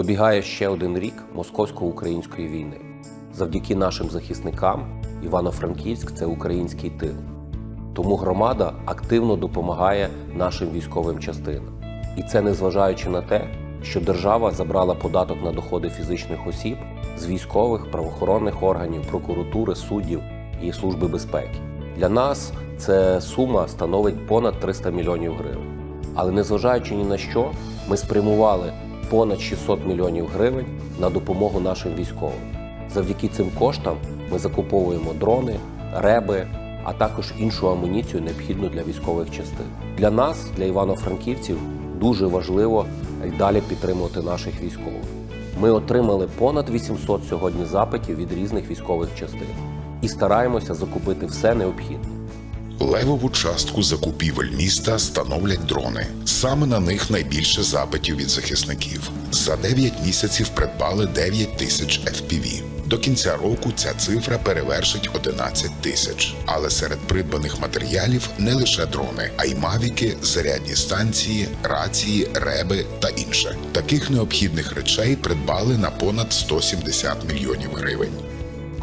Добігає ще один рік московсько-української війни. Завдяки нашим захисникам Івано-Франківськ це український тил. Тому громада активно допомагає нашим військовим частинам. І це незважаючи на те, що держава забрала податок на доходи фізичних осіб з військових, правоохоронних органів, прокуратури, суддів і служби безпеки. Для нас це сума становить понад 300 мільйонів гривень. Але незважаючи ні на що, ми спрямували понад 600 мільйонів гривень на допомогу нашим військовим. Завдяки цим коштам ми закуповуємо дрони, реби, а також іншу амуніцію, необхідну для військових частин. Для нас, для івано-франківців, дуже важливо й далі підтримувати наших військових. Ми отримали понад 800 сьогодні запитів від різних військових частин і стараємося закупити все необхідне. Левову частку закупівель міста становлять дрони. Саме на них найбільше запитів від захисників. За 9 місяців придбали 9 тисяч FPV. До кінця року ця цифра перевершить 11 тисяч. Але серед придбаних матеріалів не лише дрони, а й мавіки, зарядні станції, рації, реби та інше. Таких необхідних речей придбали на понад 170 мільйонів гривень.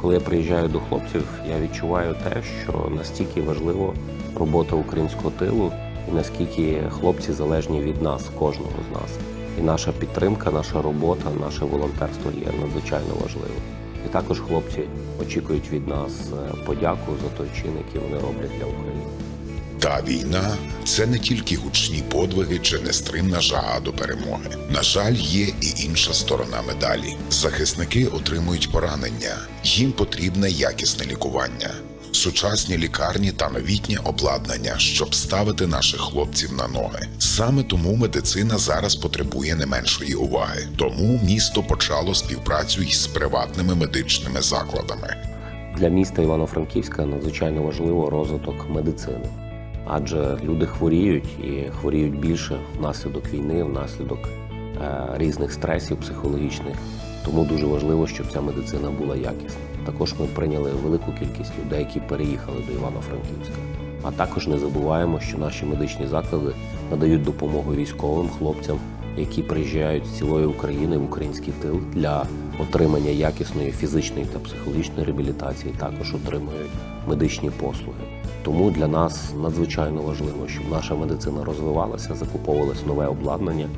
Коли я приїжджаю до хлопців, я відчуваю те, що настільки важлива робота українського тилу, і наскільки хлопці залежні від нас, кожного з нас. І наша підтримка, наша робота, наше волонтерство є надзвичайно важливим. І також хлопці очікують від нас е, подяку за той чин, який вони роблять для України. Та війна це не тільки гучні подвиги чи нестримна жага до перемоги. На жаль, є і інша сторона медалі. Захисники отримують поранення, їм потрібне якісне лікування. Сучасні лікарні та новітнє обладнання, щоб ставити наших хлопців на ноги. Саме тому медицина зараз потребує не меншої уваги. Тому місто почало співпрацю із приватними медичними закладами. Для міста Івано-Франківська надзвичайно важливо розвиток медицини, адже люди хворіють і хворіють більше внаслідок війни, внаслідок е, різних стресів психологічних. Тому дуже важливо, щоб ця медицина була якісна. Також ми прийняли велику кількість людей, які переїхали до Івано-Франківська. А також не забуваємо, що наші медичні заклади надають допомогу військовим хлопцям, які приїжджають з цілої України в український тил для отримання якісної фізичної та психологічної реабілітації, також отримують медичні послуги. Тому для нас надзвичайно важливо, щоб наша медицина розвивалася, закуповувалось нове обладнання,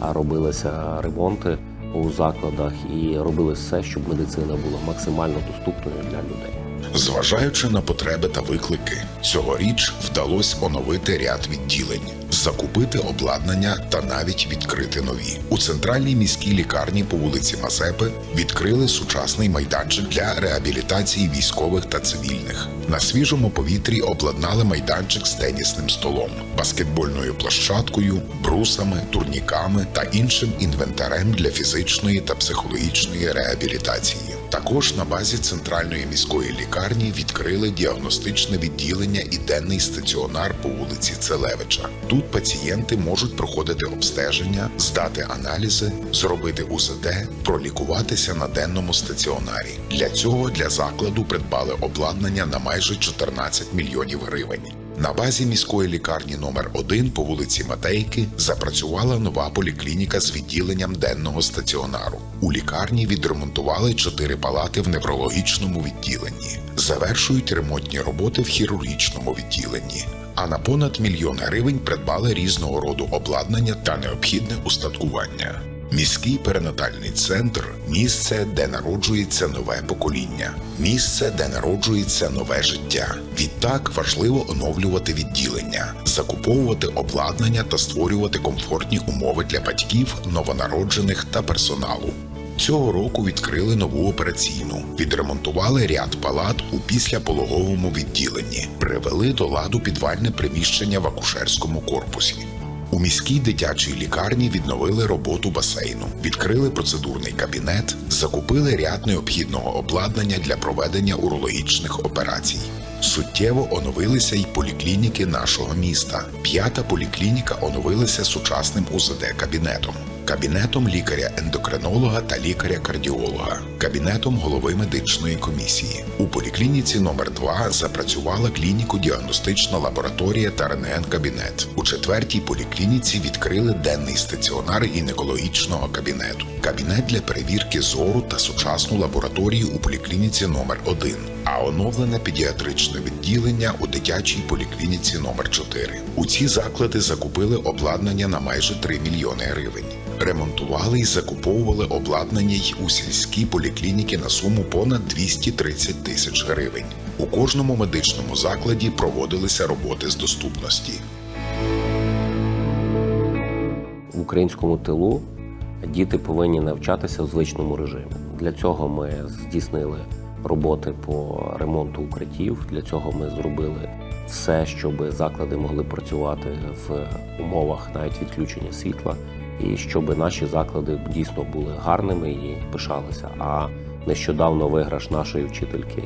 а робилися ремонти у закладах і робили все, щоб медицина була максимально доступною для людей. Зважаючи на потреби та виклики, цьогоріч вдалося оновити ряд відділень, закупити обладнання та навіть відкрити нові. У центральній міській лікарні по вулиці Мазепи відкрили сучасний майданчик для реабілітації військових та цивільних. На свіжому повітрі обладнали майданчик з тенісним столом, баскетбольною площадкою, брусами, турніками та іншим інвентарем для фізичної та психологічної реабілітації. Також на базі центральної міської лікарні відкрили діагностичне відділення і денний стаціонар по вулиці Целевича. Тут пацієнти можуть проходити обстеження, здати аналізи, зробити УЗД, пролікуватися на денному стаціонарі. Для цього для закладу придбали обладнання на майже 14 мільйонів гривень. На базі міської лікарні номер 1 по вулиці Матейки запрацювала нова поліклініка з відділенням денного стаціонару. У лікарні відремонтували чотири палати в неврологічному відділенні. Завершують ремонтні роботи в хірургічному відділенні. А на понад мільйон гривень придбали різного роду обладнання та необхідне устаткування. Міський перинатальний центр місце, де народжується нове покоління, місце, де народжується нове життя. Відтак важливо оновлювати відділення, закуповувати обладнання та створювати комфортні умови для батьків, новонароджених та персоналу. Цього року відкрили нову операційну, відремонтували ряд палат у післяпологовому відділенні, привели до ладу підвальне приміщення в акушерському корпусі. У міській дитячій лікарні відновили роботу басейну, відкрили процедурний кабінет, закупили ряд необхідного обладнання для проведення урологічних операцій. Суттєво оновилися й поліклініки нашого міста. П'ята поліклініка оновилася сучасним УЗД кабінетом. Кабінетом лікаря-ендокринолога та лікаря-кардіолога, кабінетом голови медичної комісії. У поліклініці номер 2 запрацювала клініко-діагностична лабораторія та рентген-кабінет. У четвертій поліклініці відкрили денний стаціонар гінекологічного кабінету, кабінет для перевірки зору та сучасну лабораторію у поліклініці номер 1 а оновлене педіатричне відділення у дитячій поліклініці номер 4 У ці заклади закупили обладнання на майже 3 мільйони гривень. Ремонтували і закуповували обладнання й у сільській поліклініки на суму понад 230 тисяч гривень. У кожному медичному закладі проводилися роботи з доступності. В українському тилу діти повинні навчатися в звичному режимі. Для цього ми здійснили роботи по ремонту укриттів. Для цього ми зробили все, щоб заклади могли працювати в умовах навіть відключення світла, і щоб наші заклади дійсно були гарними і пишалися. А нещодавно виграш нашої вчительки,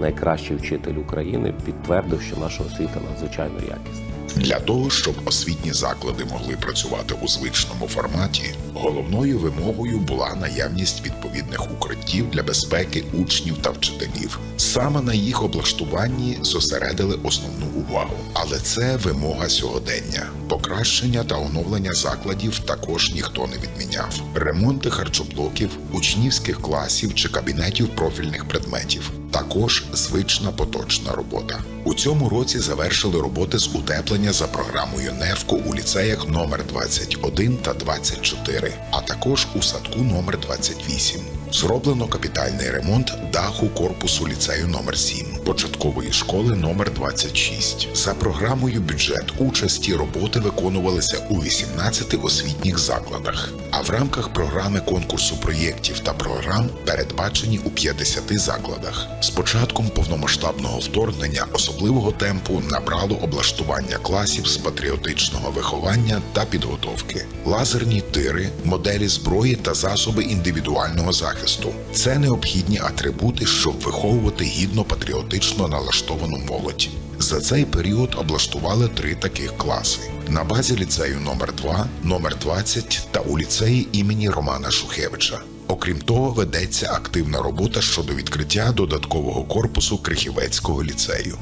найкращий вчитель України, підтвердив, що наша освіта надзвичайно якісна. Для того, щоб освітні заклади могли працювати у звичному форматі, головною вимогою була наявність відповідних укриттів для безпеки учнів та вчителів. Саме на їх облаштуванні зосередили основну увагу. Але це вимога сьогодення. Покращення та оновлення закладів також ніхто не відміняв. Ремонти харчоблоків, учнівських класів чи кабінетів профільних предметів. Також звична поточна робота. У цьому році завершили роботи з утеплення за програмою НЕФКО у ліцеях номер 21 та 24, а також у садку номер 28. Зроблено капітальний ремонт даху корпусу ліцею номер 7 початкової школи номер 26. За програмою бюджет участі роботи виконувалися у 18 освітніх закладах, а в рамках програми конкурсу проєктів та програм передбачені у 50 закладах. З початком повномасштабного вторгнення особливого темпу набрало облаштування класів з патріотичного виховання та підготовки, лазерні тири, моделі зброї та засоби індивідуального захисту. Це необхідні атрибути, щоб виховувати гідно патріотично налаштовану молодь. За цей період облаштували три таких класи на базі ліцею номер 2 номер 20 та у ліцеї імені Романа Шухевича. Окрім того, ведеться активна робота щодо відкриття додаткового корпусу Крихівецького ліцею.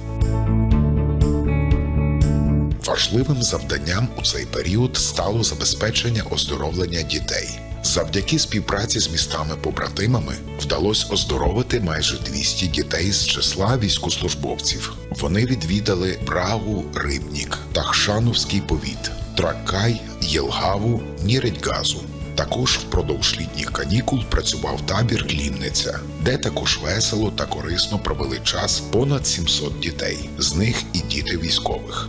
Важливим завданням у цей період стало забезпечення оздоровлення дітей. Завдяки співпраці з містами-побратимами вдалося оздоровити майже 200 дітей з числа військослужбовців. Вони відвідали Прагу, Рибнік, Тахшановський повіт, Тракай, Єлгаву, Ніредьгазу. Також впродовж літніх канікул працював табір Лімниця, де також весело та корисно провели час понад 700 дітей, з них і діти військових.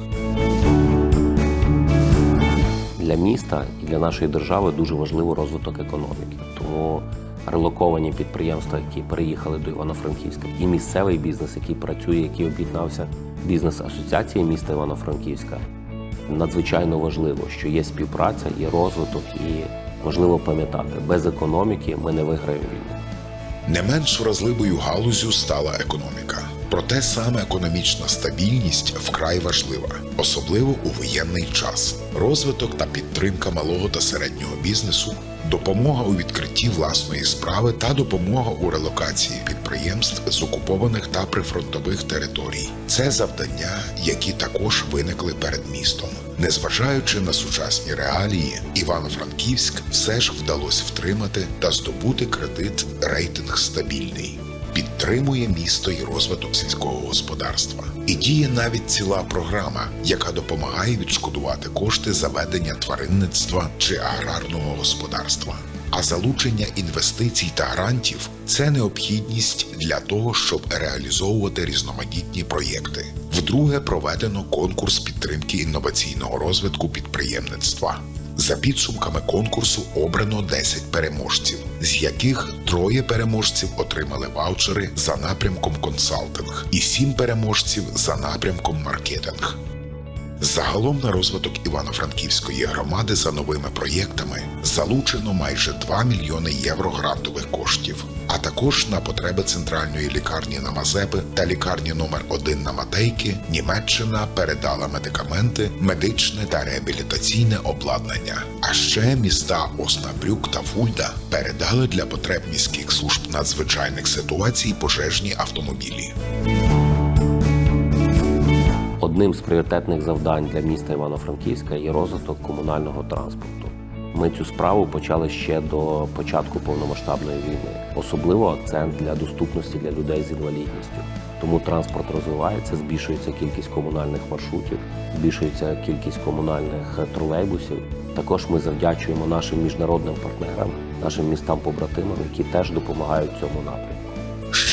Для міста і для нашої держави дуже важливий розвиток економіки. Тому релоковані підприємства, які переїхали до Івано-Франківська, і місцевий бізнес, який працює, який об'єднався бізнес асоціації міста Івано-Франківська. Надзвичайно важливо, що є співпраця, є розвиток, і важливо пам'ятати, без економіки ми не виграємо війну. Не менш вразливою галузю стала економіка. Проте саме економічна стабільність вкрай важлива, особливо у воєнний час. Розвиток та підтримка малого та середнього бізнесу, допомога у відкритті власної справи та допомога у релокації підприємств з окупованих та прифронтових територій це завдання, які також виникли перед містом. Незважаючи на сучасні реалії, Івано-Франківськ все ж вдалося втримати та здобути кредит рейтинг стабільний. Підтримує місто і розвиток сільського господарства. І діє навіть ціла програма, яка допомагає відшкодувати кошти за ведення тваринництва чи аграрного господарства. А залучення інвестицій та грантів це необхідність для того, щоб реалізовувати різноманітні проєкти. Вдруге проведено конкурс підтримки інноваційного розвитку підприємництва. За підсумками конкурсу обрано 10 переможців, з яких троє переможців отримали ваучери за напрямком консалтинг і сім переможців за напрямком маркетинг. Загалом на розвиток Івано-Франківської громади за новими проєктами залучено майже 2 мільйони євро грантових коштів, а також на потреби центральної лікарні на Мазепи та лікарні номер 1 на Матейки Німеччина передала медикаменти, медичне та реабілітаційне обладнання. А ще міста Оснабрюк та Фульда передали для потреб міських служб надзвичайних ситуацій пожежні автомобілі. Одним з пріоритетних завдань для міста Івано-Франківська є розвиток комунального транспорту. Ми цю справу почали ще до початку повномасштабної війни. Особливо акцент для доступності для людей з інвалідністю. Тому транспорт розвивається, збільшується кількість комунальних маршрутів, збільшується кількість комунальних тролейбусів. Також ми завдячуємо нашим міжнародним партнерам, нашим містам-побратимам, які теж допомагають цьому напрямку.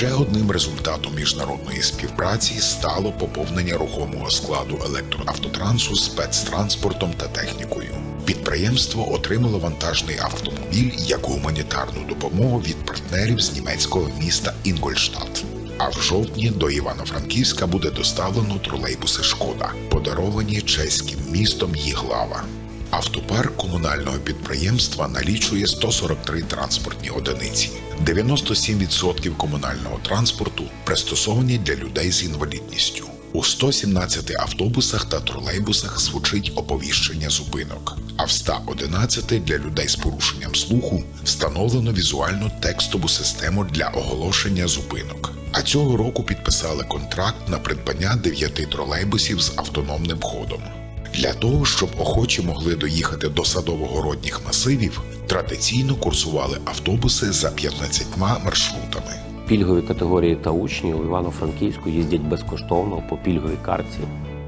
Ще одним результатом міжнародної співпраці стало поповнення рухомого складу електроавтотрансу спецтранспортом та технікою. Підприємство отримало вантажний автомобіль як гуманітарну допомогу від партнерів з німецького міста Інгольштадт. А в жовтні до Івано-Франківська буде доставлено тролейбуси Шкода, подаровані чеським містом Їглава. Автопарк комунального підприємства налічує 143 транспортні одиниці. 97% комунального транспорту пристосовані для людей з інвалідністю. У 117 автобусах та тролейбусах звучить оповіщення зупинок, а в 111 для людей з порушенням слуху встановлено візуальну текстову систему для оголошення зупинок. А цього року підписали контракт на придбання 9 тролейбусів з автономним ходом. Для того, щоб охочі могли доїхати до садово-городніх масивів, традиційно курсували автобуси за 15 маршрутами. Пільгові категорії та учні у Івано-Франківську їздять безкоштовно по пільговій картці,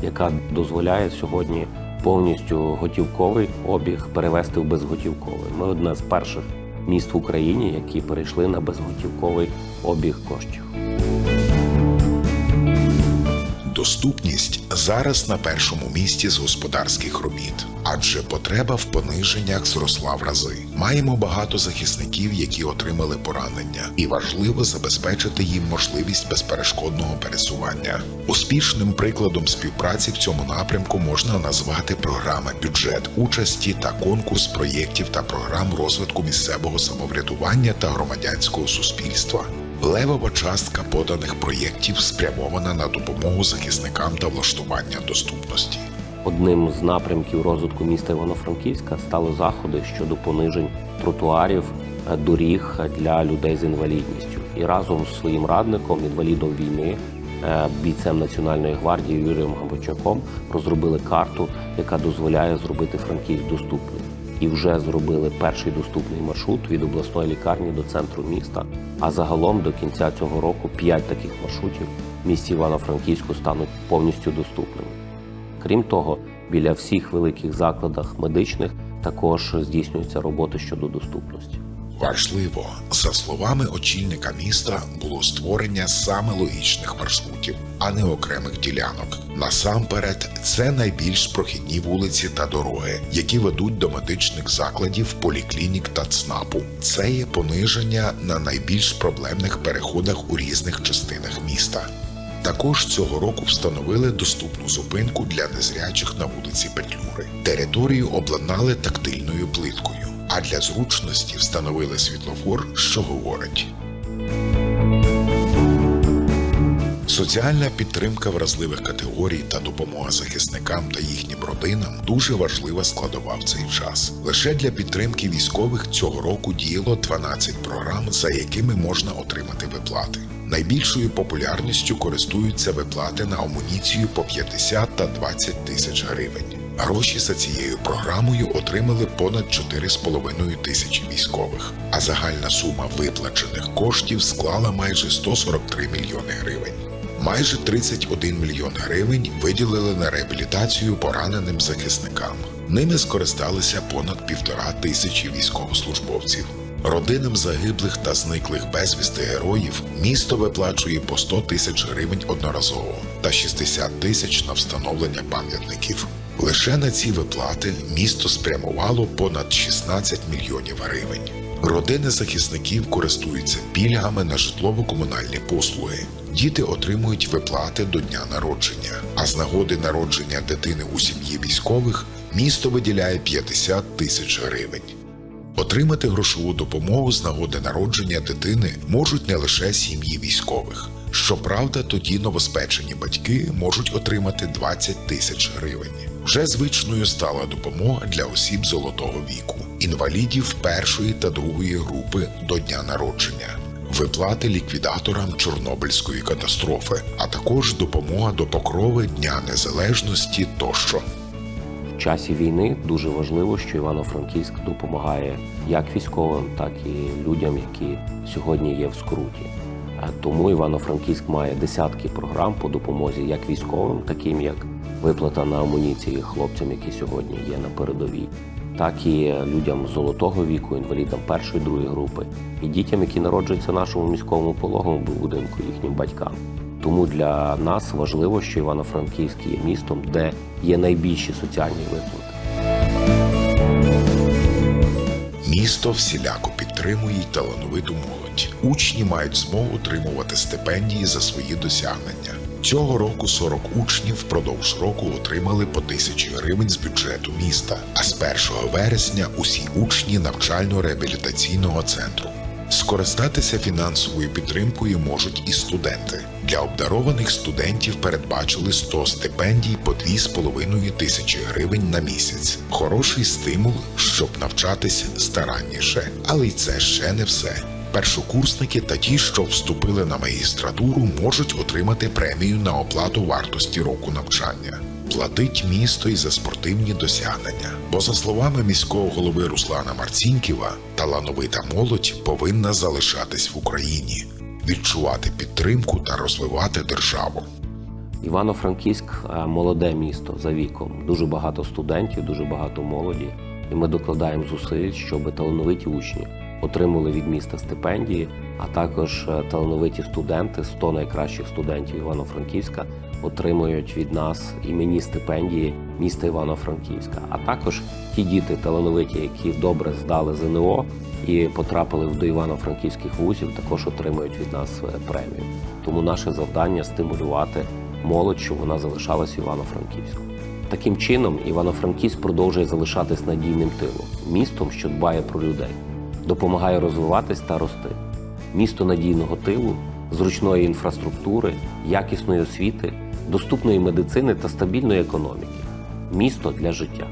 яка дозволяє сьогодні повністю готівковий обіг перевести в безготівковий. Ми одне з перших міст в Україні, які перейшли на безготівковий обіг коштів. Доступність зараз на першому місці з господарських робіт, адже потреба в пониженнях зросла в рази. Маємо багато захисників, які отримали поранення, і важливо забезпечити їм можливість безперешкодного пересування. Успішним прикладом співпраці в цьому напрямку можна назвати програми бюджет участі та конкурс проєктів та програм розвитку місцевого самоврядування та громадянського суспільства. Левова частка поданих проєктів спрямована на допомогу захисникам та влаштування доступності. Одним з напрямків розвитку міста Івано-Франківська стали заходи щодо понижень тротуарів, е, доріг для людей з інвалідністю. І разом з своїм радником, інвалідом війни, е, бійцем Національної гвардії Юрієм Габачаком розробили карту, яка дозволяє зробити Франківськ доступним. І вже зробили перший доступний маршрут від обласної лікарні до центру міста. А загалом до кінця цього року п'ять таких маршрутів в місті Івано-Франківську стануть повністю доступними. Крім того, біля всіх великих закладах медичних також здійснюється робота щодо доступності. Важливо, за словами очільника міста, було створення саме логічних маршрутів, а не окремих ділянок. Насамперед, це найбільш прохідні вулиці та дороги, які ведуть до медичних закладів, поліклінік та ЦНАПу. Це є пониження на найбільш проблемних переходах у різних частинах міста. Також цього року встановили доступну зупинку для незрячих на вулиці Петлюри. Територію обладнали тактильною плиткою, а для зручності встановили світлофор, що говорить. Соціальна підтримка вразливих категорій та допомога захисникам та їхнім родинам дуже важлива складова в цей час. Лише для підтримки військових цього року діяло 12 програм, за якими можна отримати виплати. Найбільшою популярністю користуються виплати на амуніцію по 50 та 20 тисяч гривень. Гроші за цією програмою отримали понад 4,5 тисячі військових, а загальна сума виплачених коштів склала майже 143 мільйони гривень. Майже 31 мільйон гривень виділили на реабілітацію пораненим захисникам. Ними скористалися понад півтора тисячі військовослужбовців. Родинам загиблих та зниклих безвісти героїв місто виплачує по 100 тисяч гривень одноразово та 60 тисяч на встановлення пам'ятників. Лише на ці виплати місто спрямувало понад 16 мільйонів гривень. Родини захисників користуються пільгами на житлово-комунальні послуги. Діти отримують виплати до дня народження, а з нагоди народження дитини у сім'ї військових місто виділяє 50 тисяч гривень. Отримати грошову допомогу з нагоди народження дитини можуть не лише сім'ї військових. Щоправда, тоді новоспечені батьки можуть отримати 20 тисяч гривень. Вже звичною стала допомога для осіб золотого віку, інвалідів першої та другої групи до дня народження, виплати ліквідаторам Чорнобильської катастрофи, а також допомога до покрови Дня Незалежності тощо. В часі війни дуже важливо, що Івано-Франківськ допомагає як військовим, так і людям, які сьогодні є в скруті. Тому Івано-Франківськ має десятки програм по допомозі як військовим, таким як виплата на амуніції хлопцям, які сьогодні є на передовій, так і людям золотого віку, інвалідам першої другої групи, і дітям, які народжуються нашому міському пологовому будинку, їхнім батькам. Тому для нас важливо, що Івано-Франківськ є містом, де є найбільші соціальні виплати. Місто всіляко підтримує й талановиту молодь. Учні мають змогу отримувати стипендії за свої досягнення. Цього року 40 учнів впродовж року отримали по тисячі гривень з бюджету міста. А з 1 вересня усі учні навчально-реабілітаційного центру. Скористатися фінансовою підтримкою можуть і студенти. Для обдарованих студентів передбачили 100 стипендій по 2,5 тисячі гривень на місяць. Хороший стимул, щоб навчатись старанніше. Але й це ще не все. Першокурсники та ті, що вступили на магістратуру, можуть отримати премію на оплату вартості року навчання. Платить місто й за спортивні досягнення. Бо, за словами міського голови Руслана Марцінківа, талановита молодь повинна залишатись в Україні, відчувати підтримку та розвивати державу. Івано-Франківськ е, молоде місто за віком. Дуже багато студентів, дуже багато молоді. І ми докладаємо зусиль, щоб талановиті учні отримали від міста стипендії, а також е, талановиті студенти, 100 найкращих студентів Івано-Франківська, отримують від нас іменні стипендії міста Івано-Франківська. А також ті діти талановиті, які добре здали ЗНО і потрапили до Івано-Франківських вузів, також отримують від нас е, премію. Тому наше завдання стимулювати молодь, щоб вона залишалась Івано-Франківську. Таким чином, Івано-Франківськ продовжує залишатись надійним тилом, містом, що дбає про людей, допомагає розвиватись та рости. Місто надійного тилу, зручної інфраструктури, якісної освіти, доступної медицини та стабільної економіки. Місто для життя.